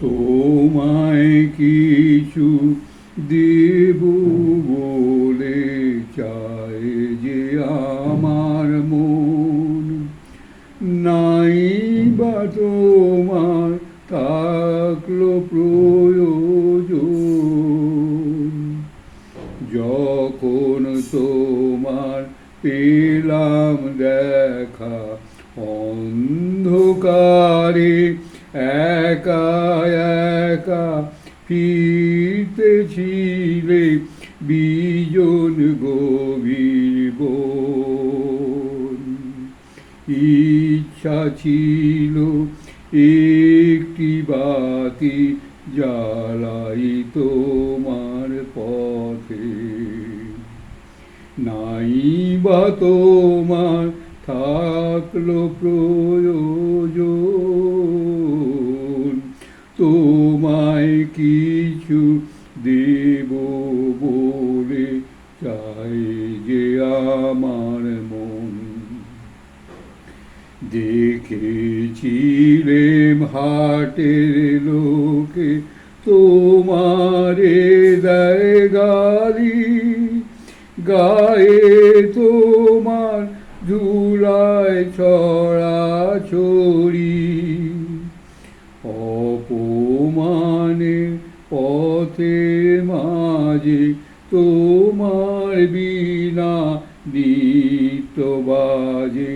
তোমায় কিছু দেব বলে চায় যে আমার মন। নাই বা তোমার থাকল প্রয়োজন। যখন তোমার পেলাম দেখা অন্ধকারে একা একা ফিরতেছিলে বিজন গভীর বন ইচ্ছা ছিল একটি বাতি জ্বালাই তোমার পথে নাই বা তোমার থাকল প্রয়োজন তোমায় কিছু দেব বলে চাই যে আমার মন। দেখেছিলেম হাটের লোকে তোমারে মাঝে তোমার বিনা নিত্য বাজে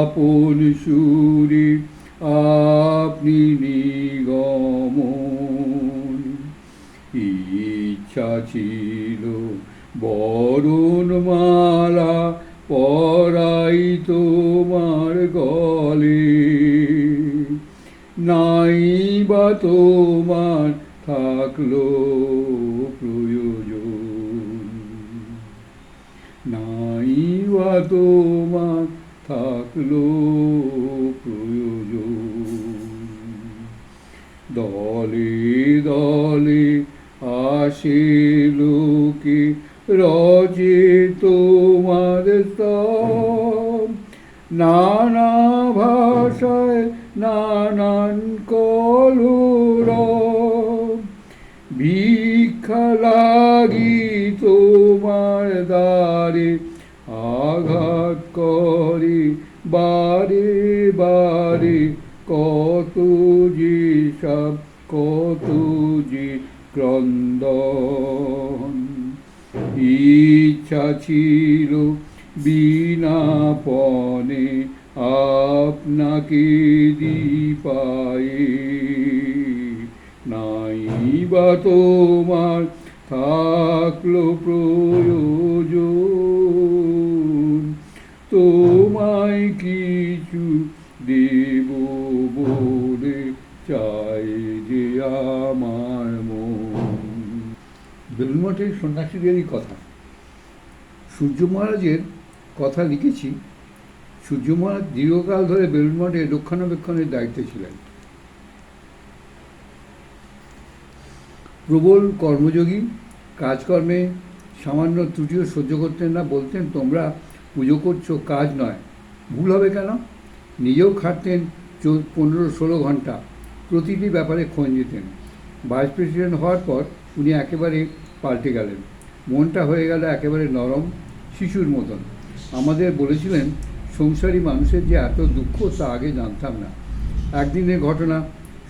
আপন সুরে আপনি নিগমন। ইচ্ছা ছিল বরণ মালা পরাই তোমার গলে, নাই বা তোমার থাকল প্রয়োজন। নাই বা তোমার থাকল প্রয়োজন। দলে দলে আসে লোকে, রজে তোমার নানা ভাষায় নানান কলর লাগি তোমার দ্বারে আঘাত করে, বারে বারে। কত যে সব, কত যে ক্রন্দন। ইচ্ছা ছিল বিনা পনে আপনাকে নাই বা তোমার থাকল প্রয়োজন। তোমায় কিছু দেব বলে চাই যে আমার মন। বেলুমঠের সন্ন্যাসীদেরই কথা। সূর্য মহারাজের কথা লিখেছি। সূর্য মহারাজ দীর্ঘকাল ধরে বেলুন মঠে রক্ষণাবেক্ষণের দায়িত্বে ছিলেন। প্রবল কর্মযোগী, কাজকর্মে সামান্য ত্রুটিও সহ্য করতেন না, বলতেন, তোমরা পুজো করছ, কাজ নয়। ভুল হবে কেন? নিজেও খাটতেন পনেরো ষোলো ঘণ্টা। প্রতিটি ব্যাপারে খোঁজ নিতেন। ভাইস প্রেসিডেন্ট হওয়ার পর উনি একেবারে পাল্টে গেলেন। মনটা হয়ে গেল একেবারে নরম, শিশুর মতন। আমাদের বলেছিলেন, সংসারী মানুষের যে এত দুঃখ, তা আগে জানতাম না। একদিনের ঘটনা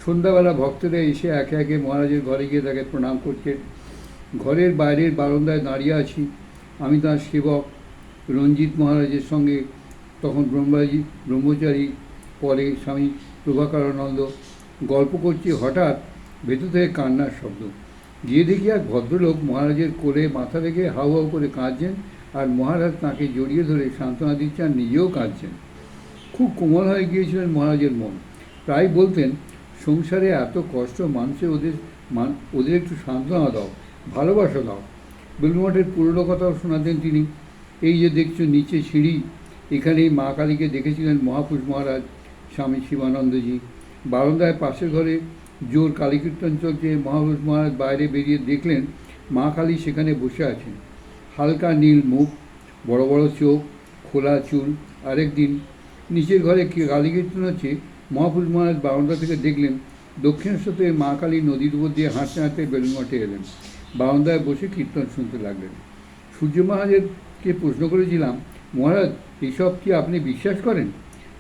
সন্ধ্যাবেলা ভক্তরা এসে একে একে মহারাজের ঘরে গিয়ে তাকে প্রণাম করছে। ঘরের বাইরের বারান্দায় দাঁড়িয়ে আছি। আমি তার সেবক রঞ্জিত মহারাজের সঙ্গে। তখন ব্রহ্মাজি, ব্রহ্মচারী, পরে স্বামী প্রভাকরানন্দ গল্প করছি হঠাৎ ভেতর থেকে কান্নার শব্দ। গিয়ে দেখি এক ভদ্রলোক মহারাজের কোলে মাথা রেখে হাউ হাউ করে কাঁদছেন আর মহারাজ তাকে জড়িয়ে ধরে সান্ত্বনা দিচ্ছেন নিজেও কাঁদছেন। খুব কোমল হয়ে গিয়েছিলেন মহারাজের মন। প্রায় বলতেন সংসারে এত কষ্ট মানুষের ওদের মান, ওদের একটু সান্ত্বনা দাও, ভালোবাসা দাও। বেলুমঠের পুরনো কথাও শোনাতেন তিনি। এই যে দেখছ নিচে সিঁড়ি, এখানেই মা কালীকে দেখেছিলেন মহাপুরুষ মহারাজ স্বামী শিবানন্দজি। বারান্দায় পাশের ঘরে জোর কালীকীর্তন চলছে, মহাপুরুষ মহারাজ বাইরে বেরিয়ে দেখলেন মা কালী সেখানে বসে আছেন। হালকা নীল মুখ, বড় বড় চোখ, খোলা চুল আরেক দিন নিচের ঘরে কি কালী কীর্তন হচ্ছে মহাপুরুষ মহারাজ বারান্দা থেকে দেখলেন দক্ষিণেশ্বর মা কালী নদীর উপর দিয়ে হাঁটতে হাঁটতে বেলুনমঠে এলেন। বারান্দায় বসে কীর্তন শুনতে লাগলেন। সূর্য মহারাজকে প্রশ্ন করেছিলাম, মহারাজ, এসব কি আপনি বিশ্বাস করেন?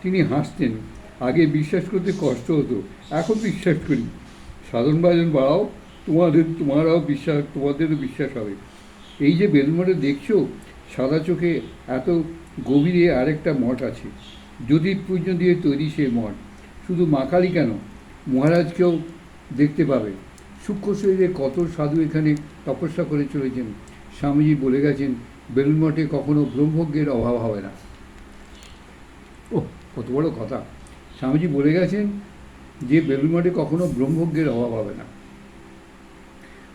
তিনি হাসতেন। আগে বিশ্বাস করতে কষ্ট হতো, এখন বিশ্বাস করি। সাধন বাজন বাড়াও, তোমাদের, তোমারাও বিশ্বাস, তোমাদেরও বিশ্বাস হবে। এই যে বেলুমঠে দেখছ, সাদা চোখে এত গভীরে আরেকটা মঠ আছে। যদি পুজো দিয়ে তৈরি সেই মঠ। শুধু মা কালী কেন? মহারাজকেও দেখতে পাবে। সূক্ষ্ম শরীরে কত সাধু এখানে তপস্যা করে চলেছেন। স্বামীজি বলে গেছেন, বেলুন মঠে কখনো ব্রহ্মজ্ঞের অভাব হবে না। ও কত বড় কথা। স্বামীজি বলে গেছেন যে, বেলুন মঠে কখনো ব্রহ্মজ্ঞের অভাব হবে না।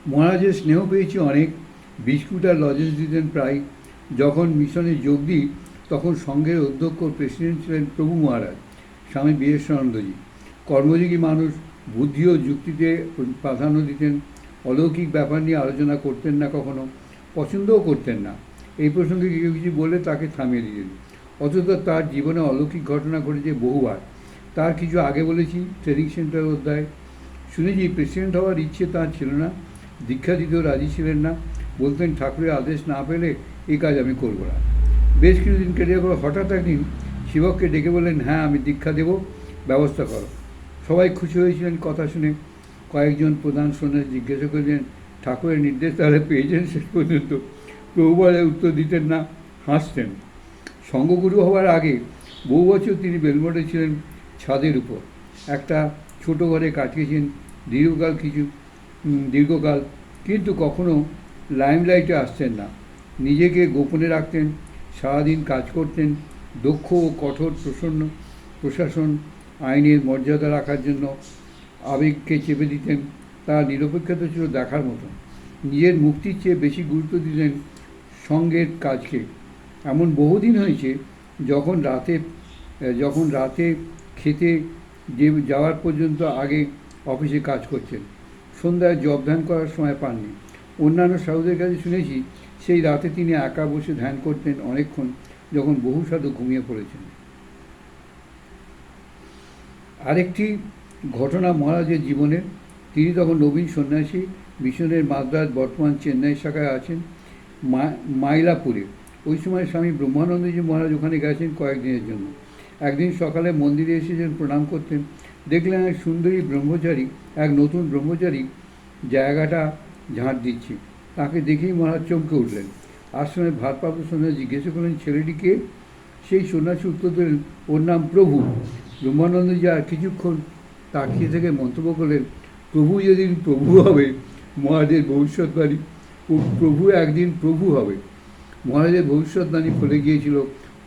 মহারাজের স্নেহ পেয়েছি অনেক। বিস্কুট আর লজেন্স দিতেন প্রায়। যখন মিশনে যোগ দিই, তখন সংঘের অধ্যক্ষ, প্রেসিডেন্ট ছিলেন প্রভু মহারাজ। স্বামী বিবেকানন্দজি। কর্মযোগী মানুষ, বুদ্ধি ও যুক্তিতে প্রাধান্য দিতেন, অলৌকিক ব্যাপার নিয়ে আলোচনা করতেন না কখনো, পছন্দও করতেন না। এই প্রসঙ্গে কেউ কিছু বলে তাকে থামিয়ে দিতেন। অথচ তার জীবনে অলৌকিক ঘটনা ঘটেছে বহুবার। তার কিছু আগে বলেছি, ট্রেনিং সেন্টার অধ্যায়। শুনেছি, প্রেসিডেন্ট হওয়ার ইচ্ছে তার ছিল না দীক্ষা দিতেও রাজি ছিলেন না, বলতেন, ঠাকুরের আদেশ না পেলে এই কাজ আমি করব না। বেশ কিছুদিন কেটে হঠাৎ একদিন শিবককে ডেকে বললেন হ্যাঁ আমি দীক্ষা দেব, ব্যবস্থা করো। সবাই খুশি হয়েছিলেন কথা শুনে। কয়েকজন প্রধান শুনে জিজ্ঞাসা করলেন, ঠাকুরের নির্দেশ তাহলে পেয়েছেন শেষ পর্যন্ত? প্রভুবারে উত্তর দিতেন না, হাসতেন। সঙ্গগুরু হওয়ার আগে বহু বছর তিনি বেলমঠে ছিলেন ছাদের উপর। একটা ছোট ঘরে কাটিয়েছেন দীর্ঘকাল কিছু দীর্ঘকাল, কিন্তু কখনো লাইমলাইটে আসতেন না। নিজেকে গোপনে রাখতেন, সারাদিন কাজ করতেন দক্ষ ও কঠোর প্রসন্ন প্রশাসন আইনের মর্যাদা রাখার জন্য আবেগকে চেপে দিতেন তার নিরপেক্ষতা ছিল দেখার মতো নিজের মুক্তির চেয়ে বেশি গুরুত্ব দিতেন সঙ্গের কাজকে। এমন বহুদিন হয়েছে যখন রাতে যখন রাতে খেতে যে, যাওয়ার পর্যন্ত আগে অফিসে কাজ করছেন। সন্ধ্যায় জব ধ্যান করার সময় পাননি। অন্যান্য সাধুদের কাছে শুনেছি, সেই রাতে তিনি একা বসে ধ্যান করতেন অনেকক্ষণ। যখন বহু সাধু ঘুমিয়ে পড়েছেন। আরেকটি ঘটনা মহারাজের জীবনের তিনি তখন নবীন সন্ন্যাসী, মিশনের মাদ্রাজ, বর্তমান চেন্নাই শাখায় আছেন মাইলাপুরে। ওই সময় স্বামী ব্রহ্মানন্দজি মহারাজ ওখানে গেছেন কয়েকদিনের জন্য। একদিন সকালে মন্দিরে এসেছেন, প্রণাম করতেন। দেখলেন এক সুন্দরী ব্রহ্মচারী, এক নতুন ব্রহ্মচারী জায়গাটা ঝাঁট দিচ্ছে। তাকে দেখেই মহারাজ চমকে উঠলেন। আশ্রমে ভারপ্রাপ্ত সন্ন্যাসী জিজ্ঞেস করলেন, ছেলেটিকে সেই সন্ন্যাসী উত্তর দিলেন ওর নাম প্রভু? ব্রহ্মানন্দজি আর কিছুক্ষণ তাকিয়ে থেকে মন্তব্য করলেন, প্রভু যেদিন প্রভু হবে, মহারাজের ভবিষ্যৎবাণী ও প্রভু একদিন প্রভু হবে। মহারাজের ভবিষ্যৎবাণী ফলে গিয়েছিল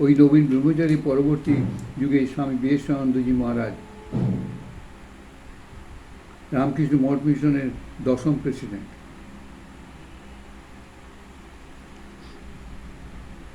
ওই নবীন ব্রহ্মচারী পরবর্তী যুগে স্বামী বিবেকানন্দজি মহারাজ। রামকৃষ্ণ মঠ মিশনের দশম প্রেসিডেন্ট।